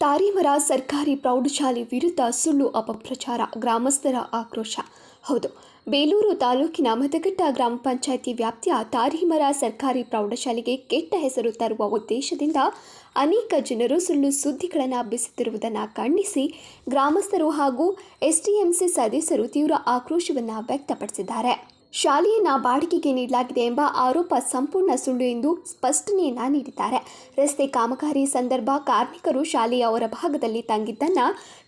ತಾರಿಮರ ಸರ್ಕಾರಿ ಪ್ರೌಢಶಾಲೆ ವಿರುದ್ಧ ಸುಳ್ಳು ಅಪಪ್ರಚಾರ, ಗ್ರಾಮಸ್ಥರ ಆಕ್ರೋಶ. ಹೌದು, ಬೇಲೂರು ತಾಲೂಕಿನ ಮತಗಟ್ಟ ಗ್ರಾಮ ಪಂಚಾಯಿತಿ ವ್ಯಾಪ್ತಿಯ ತಾರಿಮರ ಸರ್ಕಾರಿ ಪ್ರೌಢಶಾಲೆಗೆ ಕೆಟ್ಟ ಹೆಸರು ತರುವ ಉದ್ದೇಶದಿಂದ ಅನೇಕ ಜನರು ಸುಳ್ಳು ಸುದ್ದಿಗಳನ್ನು ಹಬ್ಬಿಸುತ್ತಿರುವುದನ್ನು ಖಂಡಿಸಿ ಗ್ರಾಮಸ್ಥರು ಹಾಗೂ ಎಸ್ಡಿಎಂಸಿ ಸದಸ್ಯರು ತೀವ್ರ ಆಕ್ರೋಶವನ್ನು ವ್ಯಕ್ತಪಡಿಸಿದ್ದಾರೆ. ಶಾಲೆಯನ್ನ ಬಾಡಿಗೆಗೆ ನೀಡಲಾಗಿದೆ ಎಂಬ ಆರೋಪ ಸಂಪೂರ್ಣ ಸುಳ್ಳು ಎಂದು ಸ್ಪಷ್ಟನೆಯನ್ನ ನೀಡಿದ್ದಾರೆ. ರಸ್ತೆ ಕಾಮಗಾರಿ ಸಂದರ್ಭ ಕಾರ್ಮಿಕರು ಶಾಲೆಯ ಹೊರಭಾಗದಲ್ಲಿ ತಂಗಿದ್ದನ್ನ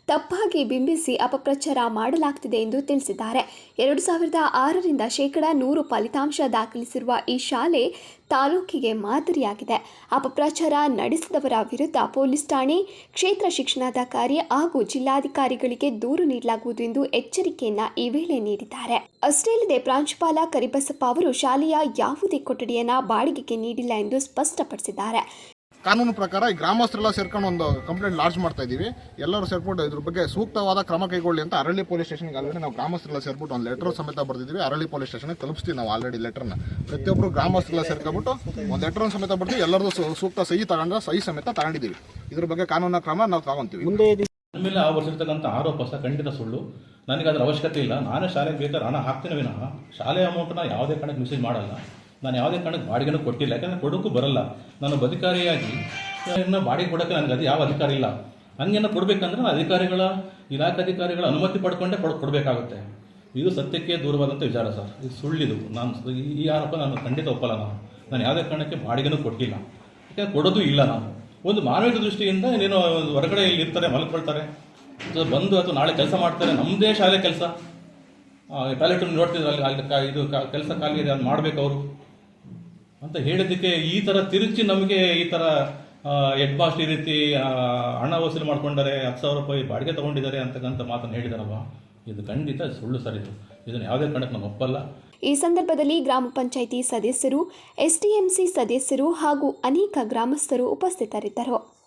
ತಪ್ಪಾಗಿ ಬಿಂಬಿಸಿ ಅಪಪ್ರಚಾರ ಮಾಡಲಾಗ್ತಿದೆ ಎಂದು ತಿಳಿಸಿದ್ದಾರೆ. ಎರಡು ಸಾವಿರದ ಆರರಿಂದ ಶೇಕಡ ನೂರು ಫಲಿತಾಂಶ ದಾಖಲಿಸಿರುವ ಈ ಶಾಲೆ ತಾಲೂಕಿಗೆ ಮಾದರಿಯಾಗಿದೆ. ಅಪಪ್ರಚಾರ ನಡೆಸಿದವರ ವಿರುದ್ಧ ಪೊಲೀಸ್ ಠಾಣೆ, ಕ್ಷೇತ್ರ ಶಿಕ್ಷಣಾಧಿಕಾರಿ ಹಾಗೂ ಜಿಲ್ಲಾಧಿಕಾರಿಗಳಿಗೆ ದೂರು ನೀಡಲಾಗುವುದು ಎಂದು ಎಚ್ಚರಿಕೆಯನ್ನ ಈ ವೇಳೆ ನೀಡಿದ್ದಾರೆ. ಅಷ್ಟೇ ಅಲ್ಲದೆ ಪ್ರಾಂಶುಪಾಲ ಕರಿಬಸಪ್ಪ ಅವರು ಶಾಲೆಯ ಯಾವುದೇ ಕೊಠಡಿಯನ್ನ ಬಾಡಿಗೆಗೆ ನೀಡಿಲ್ಲ ಎಂದು ಸ್ಪಷ್ಟಪಡಿಸಿದ್ದಾರೆ. ಕಾನೂನು ಪ್ರಕಾರ ಈ ಗ್ರಾಮಸ್ಥರೆಲ್ಲ ಸೇರ್ಕೊಂಡು ಒಂದು ಕಂಪ್ಲೇಂಟ್ ಲಾರ್ಜ್ ಮಾಡ್ತಾ ಇದ್ದೀವಿ. ಎಲ್ಲರೂ ಸೇರ್ಬಿಟ್ಟು ಇದ್ರ ಬಗ್ಗೆ ಸೂಕ್ತವಾದ ಕ್ರಮ ಕೈಗೊಳ್ಳಿ ಅಂತ ಅರಳಿ ಪೊಲೀಸ್ ಸ್ಟೇಷನ್ಗೆ ಆಲ್ರೆಡಿ ನಾವು ಗ್ರಾಮಸ್ಥರೆಲ್ಲ ಸೇರ್ಬಿಟ್ಟು ಒಂದು ಲೆಟರ್ ಸಮೇತ ಬರ್ದಿದ್ದೀವಿ. ಅರಳಿ ಪೊಲೀಸ್ ಸ್ಟೇಷನ್ಗೆ ತಲುಪಿಸ್ತೀವಿ ನಾವು ಆಲ್ರೆಡಿ ಲೆಟರ್ನ ಪ್ರತಿಯೊಬ್ಬರು ಗ್ರಾಮಸ್ಥರೆಲ್ಲ ಸೇರ್ಕೊಂಡ್ಬಿಟ್ಟು ಒಂದು ಲೆಟರ್ ಸಮೇತ ಬರ್ತೀವಿ ಎಲ್ಲರದು ಸೂಕ್ತ ಸಹಿ ತಗೊಂಡ್ರೆ ಸಹಿ ಸಮೇತ ತಗೊಂಡಿದ್ದೀವಿ. ಇದ್ರ ಬಗ್ಗೆ ಕಾನೂನಿನ ಕ್ರಮ ನಾವು ತಗೊಂತೀವಿ. ಮುಂದೆ ಮೇಲೆ ಆ ವರ್ಷಿರ್ತಕ್ಕಂಥ ಆರೋಪ ಸಹ ಖಂಡಿತ ಸುಳ್ಳು. ನನಗೆ ಅದರ ಅವಶ್ಯಕತೆ ಇಲ್ಲ. ನಾನೇ ಶಾಲೆಗೆ ಬೇಕಾದ್ರೆ ಹಣ ಹಾಕ್ತೇನೆ ವಿನಃ. ಶಾಲೆ ಅಮೌಂಟ್ನ ಯಾವುದೇ ಕಾರಣಕ್ಕೆ ಮಿಸೇಜ್ ಮಾಡಲ್ಲ. ನಾನು ಯಾವುದೇ ಕಾರಣಕ್ಕೆ ಬಾಡಿಗೆನೂ ಕೊಟ್ಟಿಲ್ಲ. ಯಾಕಂದರೆ ಕೊಡೋಕ್ಕೂ ಬರಲ್ಲ. ನಾನು ಅಧಿಕಾರಿಯಾಗಿ ಬಾಡಿಗೆ ಕೊಡೋಕ್ಕೆ ನನಗೆ ಅದು ಯಾವ ಅಧಿಕಾರ ಇಲ್ಲ. ಹಂಗೇನೋ ಕೊಡಬೇಕಂದ್ರೆ ಅಧಿಕಾರಿಗಳ, ಇಲಾಖೆ ಅಧಿಕಾರಿಗಳ ಅನುಮತಿ ಪಡ್ಕೊಂಡೇ ಕೊಡ್ ಕೊಡಬೇಕಾಗುತ್ತೆ. ಇದು ಸತ್ಯಕ್ಕೆ ದೂರವಾದಂಥ ವಿಚಾರ ಸರ್. ಇದು ಸುಳ್ಳಿದು. ನಾನು ಈ- ಆರೋಪ ನಾನು ಖಂಡಿತ ಒಪ್ಪಲ್ಲ ನಾನು. ನಾನು ಯಾವುದೇ ಕಾರಣಕ್ಕೆ ಬಾಡಿಗೆನೂ ಕೊಟ್ಟಿಲ್ಲ. ಯಾಕೆ? ಕೊಡೋದು ಇಲ್ಲ ನಾನು. ಒಂದು ಮಾನವೀಯ ದೃಷ್ಟಿಯಿಂದ ನೀನು ಹೊರಗಡೆ ಇಲ್ಲಿ ಇರ್ತಾರೆ ಮಲ್ಕೊಳ್ತಾರೆ ಬಂದು ಅಥವಾ ನಾಳೆ ಕೆಲಸ ಮಾಡ್ತಾರೆ. ನಮ್ಮದೇ ಶಾಲೆ ಕೆಲಸ. ಟಾಯ್ಲೆಟ್ ನೋಡ್ತಿದ್ರು ಅಲ್ಲಿ ಅಲ್ಲಿ ಇದು ಕೆಲಸ ಖಾಲಿ ಇದೆ ಅದು ಮಾಡ್ಬೇಕು ಅವರು. ಅಂತ ಹೇಳಿದ್ದಕ್ಕೆ ಈ ಥರ ತಿರುಚಿ ನಮಗೆ ಈ ಥರ ಹೆಡ್ ಬಾಸ್ಟ್ ಈ ರೀತಿ ಹಣ ವಸೂಲಿ ಮಾಡ್ಕೊಂಡರೆ ಹತ್ತು ಸಾವಿರ ರೂಪಾಯಿ ಬಾಡಿಗೆ ತಗೊಂಡಿದ್ದಾರೆ ಅಂತಕ್ಕಂಥ ಮಾತನ್ನು ಹೇಳಿದಾರಲ್ವ? ಇದು ಖಂಡಿತ ಸುಳ್ಳು ಸರ್ ಇದು. ಇದನ್ನು ಯಾವುದೇ ಕಾರಣಕ್ಕೆ ನಾನು ಒಪ್ಪಲ್ಲ. ಈ ಸಂದರ್ಭದಲ್ಲಿ ಗ್ರಾಮ ಪಂಚಾಯಿತಿ ಸದಸ್ಯರು, ಎಸ್ಡಿಎಂಸಿ ಸದಸ್ಯರು ಹಾಗೂ ಅನೇಕ ಗ್ರಾಮಸ್ಥರು ಉಪಸ್ಥಿತರಿದ್ದರು.